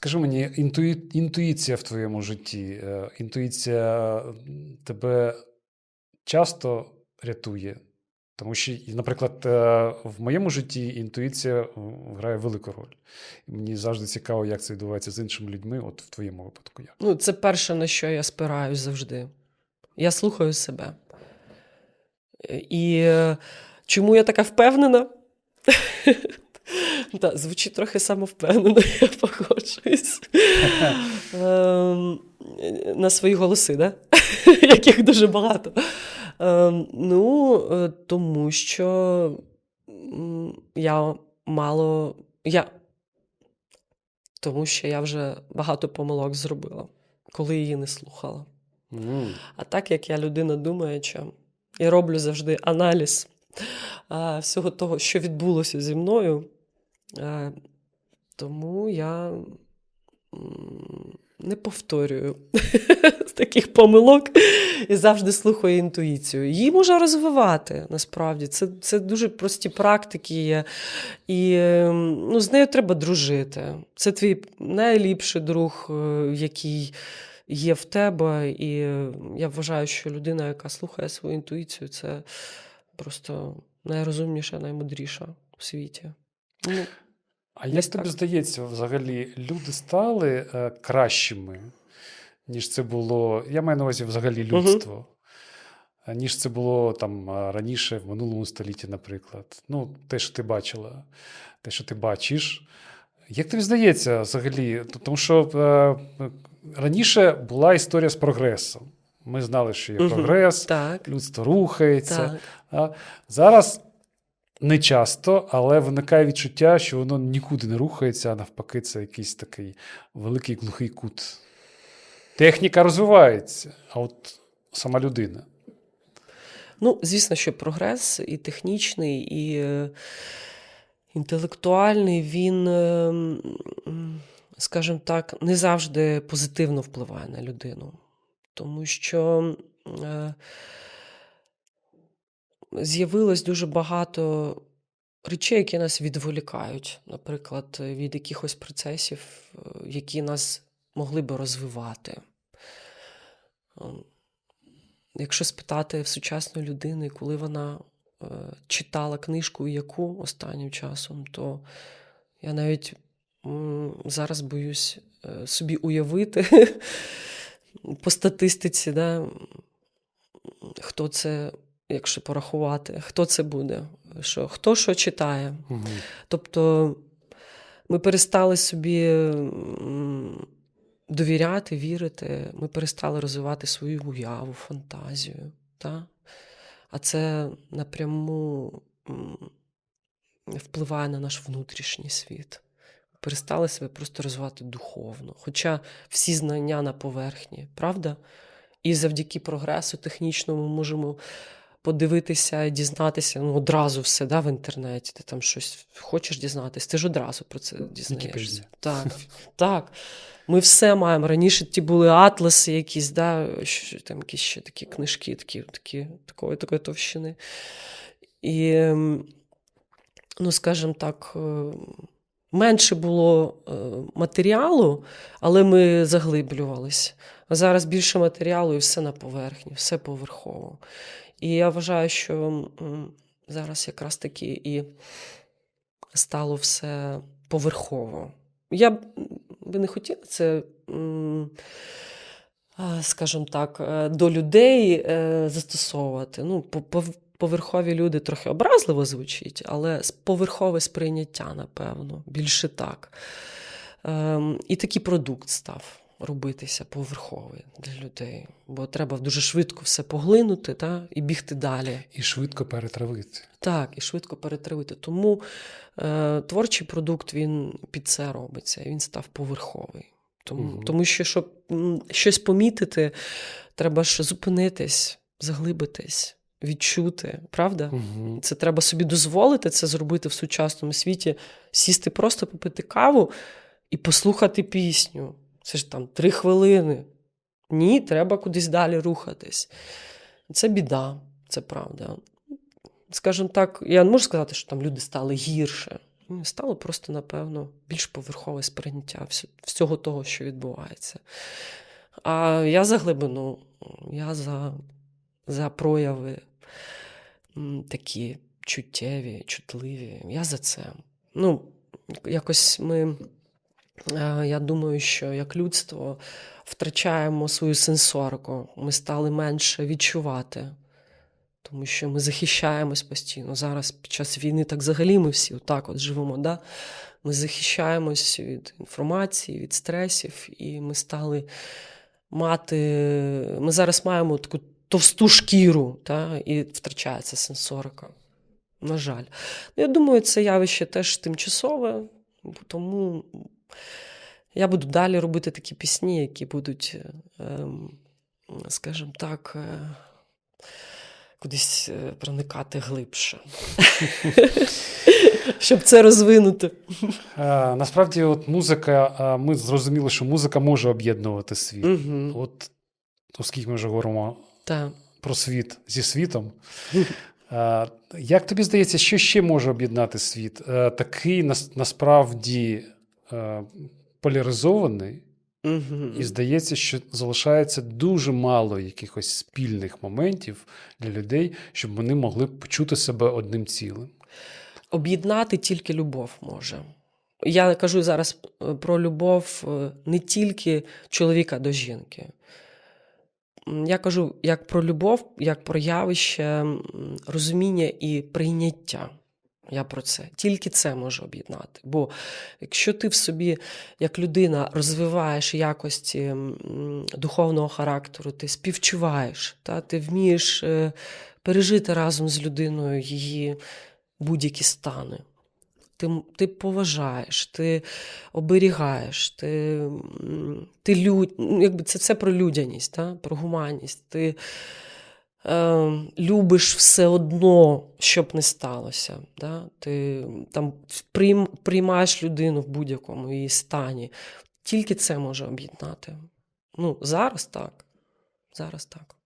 Скажи мені, інтуї... інтуїція в твоєму житті, е, інтуїція тебе часто рятує? Тому що, наприклад, е, в моєму житті інтуїція грає велику роль. Мені завжди цікаво, як це відбувається з іншими людьми, от в твоєму випадку. Як? Ну, це перше, на що я спираюсь завжди. Я слухаю себе. І е, чому я така впевнена? Так, звучить трохи самовпевнено, я погоджуюсь. Ем, На свої голоси, да? яких дуже багато. Ем, Ну, е, тому що я мало. Я... Тому що я вже багато помилок зробила, коли її не слухала. М. А так як я людина думаюча і роблю завжди аналіз а, всього того, що відбулося зі мною, тому я не повторюю таких помилок і завжди слухаю інтуїцію. Її можна розвивати насправді. Це, це дуже прості практики є. І ем, ну, з нею треба дружити. Це твій найліпший друг, е, який є в тебе. І е, я вважаю, що людина, яка слухає свою інтуїцію, це просто найрозумніша, наймудріша у світі. Ну, А як тобі так. здається, взагалі люди стали е, кращими, ніж це було. Я маю на увазі взагалі людство, е, ніж це було там е, раніше, в минулому столітті, наприклад. Ну, те, що ти бачила, те, що ти бачиш. Як тобі здається, взагалі? Тому що е, е, раніше була історія з прогресом. Ми знали, що є прогрес, так, людство рухається. так. А зараз не часто, але виникає відчуття, що воно нікуди не рухається, а навпаки, це якийсь такий великий глухий кут. Техніка розвивається, а от сама людина. Ну, звісно, що прогрес і технічний, і е, інтелектуальний, він, е, скажімо так, не завжди позитивно впливає на людину. Тому що е, з'явилось дуже багато речей, які нас відволікають, наприклад, від якихось процесів, е, які нас могли би розвивати. Ем, Якщо спитати в сучасної людини, коли вона е, читала книжку яку останнім часом, то я навіть зараз боюсь е, собі уявити по статистиці, да, хто це, якщо порахувати, хто це буде, що, хто що читає. Угу. Тобто ми перестали собі довіряти, вірити, ми перестали розвивати свою уяву, фантазію. Та? А це напряму впливає на наш внутрішній світ. Перестали себе просто розвивати духовно. Хоча всі знання на поверхні, правда? І завдяки прогресу технічному ми можемо подивитися, дізнатися ну, одразу все да, в інтернеті. Ти там щось хочеш дізнатися, ти ж одразу про це дізнаєшся. Так, так. Ми все маємо. Раніше ті були атласи, якісь, да, що, там якісь ще такі книжки, такі, такі, такої, такої товщини. І, ну, скажімо так, е, менше було е, матеріалу, але ми заглиблювалися. А зараз більше матеріалу і все на поверхні, все поверхово. І я вважаю, що зараз якраз таки і стало все поверхово. Я би не хотіла це, скажімо так, е, до людей е, застосовувати. Ну, поверхові люди трохи образливо звучить, але поверхове сприйняття, напевно, більше так. Ем, І такий продукт став робитися поверховий для людей. Бо треба дуже швидко все поглинути та, і бігти далі. І швидко перетравити. Так, і швидко перетравити. Тому е, творчий продукт він під це робиться, він став поверховий. Тому, Мгм. тому що, щоб щось помітити, треба ж зупинитись, заглибитись, відчути, правда? Угу. Це треба собі дозволити це зробити в сучасному світі, сісти просто попити каву і послухати пісню. Це ж там три хвилини. Ні, треба кудись далі рухатись. Це біда, це правда. Скажімо так, я не можу сказати, що там люди стали гірше. Стало просто, напевно, більш поверхове сприйняття всього того, що відбувається. А я за глибину, я за, за прояви такі чуттєві, чутливі. Я за це. Ну, якось ми, я думаю, що як людство втрачаємо свою сенсорику. Ми стали менше відчувати, тому що ми захищаємось постійно. Зараз під час війни так взагалі ми всі отак от живемо. Да? Ми захищаємось від інформації, від стресів, і ми стали мати. Ми зараз маємо таку товсту шкіру, та? і втрачається сенсорика. На жаль. Ну, Я думаю, це явище теж тимчасове, тому я буду далі робити такі пісні, які будуть, скажімо так, е, кудись е, проникати глибше. Щоб це розвинути. Е, Насправді, от музика, е, ми зрозуміли, що музика може об'єднувати світ. Угу. От, оскільки ми вже говоримо Так. про світ зі світом. Е, Як тобі здається, що ще може об'єднати світ? Такий насправді е, поляризований, Угу. і здається, що залишається дуже мало якихось спільних моментів для людей, щоб вони могли почути себе одним цілим. Об'єднати тільки любов може. Я кажу зараз е, про любов е, не тільки чоловіка до жінки. Я кажу як про любов, як про явище розуміння і прийняття. Я про це. Тільки це може об'єднати. Бо якщо ти в собі, як людина, розвиваєш якості духовного характеру, ти співчуваєш, та, ти вмієш е, пережити разом з людиною її будь-які стани. Ти, ти поважаєш, ти оберігаєш, ти, ти люд, ну, якби це, це про людяність, та? про гуманність. Ти е, любиш все одно, щоб не сталося. Да? Ти там прийм, приймаєш людину в будь-якому її стані. Тільки це може об'єднати. Ну, зараз так. Зараз так.